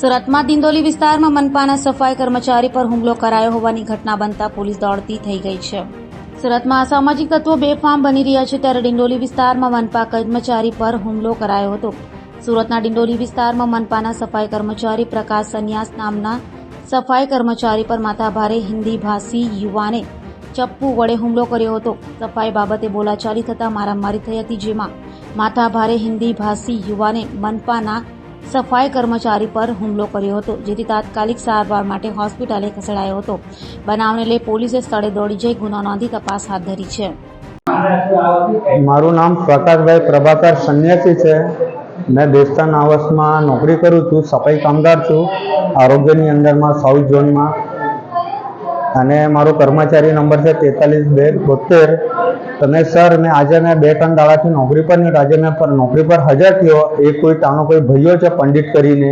સુરતમાં દિંદોલી વિસ્તારમાં મનપાના સફાઈ કર્મચારી પર હુમલો કરાયો હોવાની ઘટના બનતા પોલીસ દોડતી થઈ ગઈ છે. સુરતમાં અસામાજિક તત્વો બેફામ બની રહ્યા છે ત્યારે ડિંડોલી વિસ્તારમાં મનપા કર્મચારી પર હુમલો કરાયો હતો. સુરતના ડિંડોલી વિસ્તારમાં મનપાના સફાઈ કર્મચારી પ્રકાશ સંન્યાસ નામના સફાઈ કર્મચારી પર માથાભારે હિન્દી ભાષી યુવાને ચપ્પુ વડે હુમલો કર્યો હતો. સફાઈ બાબતે બોલાચાલી થતાં મારામારી થઈ હતી જેમાં માથાભારે હિન્દી ભાષી યુવાને મનપાના સફાઈ કર્મચારી પર હુમલો કર્યો હતો, જેથી તાત્કાલિક સારવાર માટે હોસ્પિટલે ખસેડાયો હતો. બનાવને લઈ પોલીસે સ્થળે દોડી જઈ ગુનો નોંધી તપાસ હાથ ધરી છે. મારું નામ પ્રકાશભાઈ પ્રભાકર સન્યાસી છે. મેં દેસ્તાન આવાસમાં નોકરી કરું છું, સફાઈ કામદાર છું, આરોગ્યની અંદરમાં સાઉથ ઝોનમાં અને મારો કર્મચારી નંબર છે તેતાલીસ બે બોતેર તમે સર, મેં આજે મેં બે, ત્રણ દાડાથી નોકરી પર નહીં, આજે મેં નોકરી પર હાજર થયો. એ કોઈ તાનો કોઈ ભાઈઓ છે પંડિત કરીને?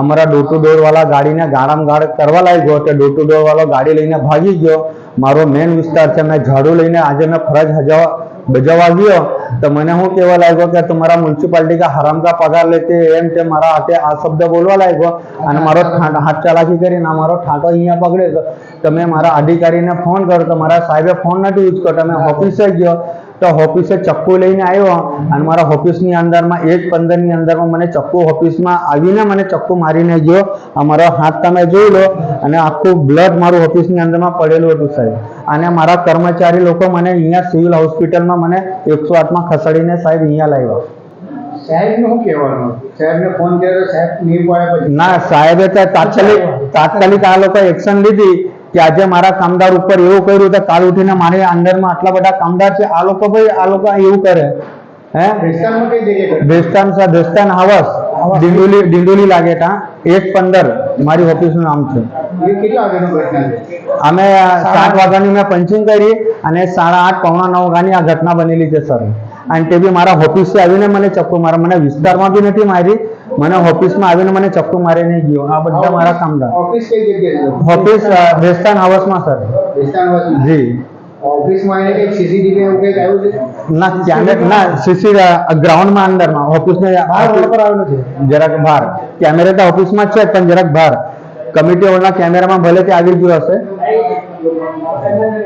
અમારા ડોર ટુ ડોર વાળા ગાડીને ગાડામ ગાડ કરવા લાગ્યો તે ડોર ટુ ડોર વાળો ગાડી લઈને ભાગી ગયો. મારો મેન વિસ્તાર છે, મેં ઝાડુ લઈને આજે મેં ફરજ હજાવા બજાવવા ગયો તો મને હું કહેવા લાગ્યો કે તમારા મ્યુનિસિપાલિટી કા હરામ કા પગાર લેતે એમ તે મારા હાથે આ શબ્દ બોલવા લાગ્યો અને મારો હાથ ચાલાકી કરીને મારો ઠાંટો અહીંયા પકડ્યો. તમે મારા અધિકારીને ફોન કર્યો તો મારા સાહેબે ફોન નથી યુઝ કર્યો તમે ઓફિસે ગયો. તો ઓફિસે ચક્કુ લઈને આવ્યો અને મારા ઓફિસની અંદરમાં એક પંદરની અંદરમાં મને ચક્કુ ઓફિસમાં આવીને મને ચક્કુ મારીને ગયો. અમારો હાથ તમે જોઈ લો અને આખું બ્લડ મારું ઓફિસની અંદરમાં પડેલું હતું સાહેબ. અને મારા કર્મચારી લોકો મને અહીંયા સિવિલ હોસ્પિટલમાં મને એકસો આઠમાં ખસેડીને સાહેબ અહીંયા લાવ્યા. સાહેબને શું કહેવાનું? સાહેબને ફોન કર્યો સાહેબ નહીં ના સાહેબે તાત્કાલિક તાત્કાલિક આ લોકો એક્શન લીધી. કે આજે મારા કામદાર ઉપર એવું કર્યું તો કાલ ઉઠીને મારી અંદરમાં આટલા બધા કામદાર છે આ લોકો ભાઈ આ લોકો એવું કરે. હે? હાવસ. લાગે તા. એક પંદર. મારી ઓફિસનું નામ છે. અમે સાત વાગ્યાની મેં પંચિંગ કરી અને સાડા આઠ પોણા નવ વાગ્યાની આ ઘટના બનેલી છે સર. અને તે બી મારા ઓફિસે આવીને મને ચક્કુ મારા મને વિસ્તારમાં બી નથી મારી. મને ઓફિસમાં આવીને મને ચક્કુ મારીને ગયો. આ બધા મારા કામદાર. ઓફિસ કઈ જગ્યાએ ઓફિસ વેસ્ટર્ન હાઉસમાં સર. વેસ્ટર્ન હાઉસમાં? જી. ઓફિસમાં એને કંઈક સીસીટીવી એવું કંઈક આવ્યું છે? ના કેમેરા ના સીસી ગ્રાઉન્ડમાં અંદરમાં. ઓફિસને બહાર રોડ પર આવેલું છે? જરાક બહાર. કેમેરા તો ઓફિસમાં જ છે પણ જરાક બહાર. કમિટી હોલના કેમેરામાં ભલે તે આવી ગયું હશે.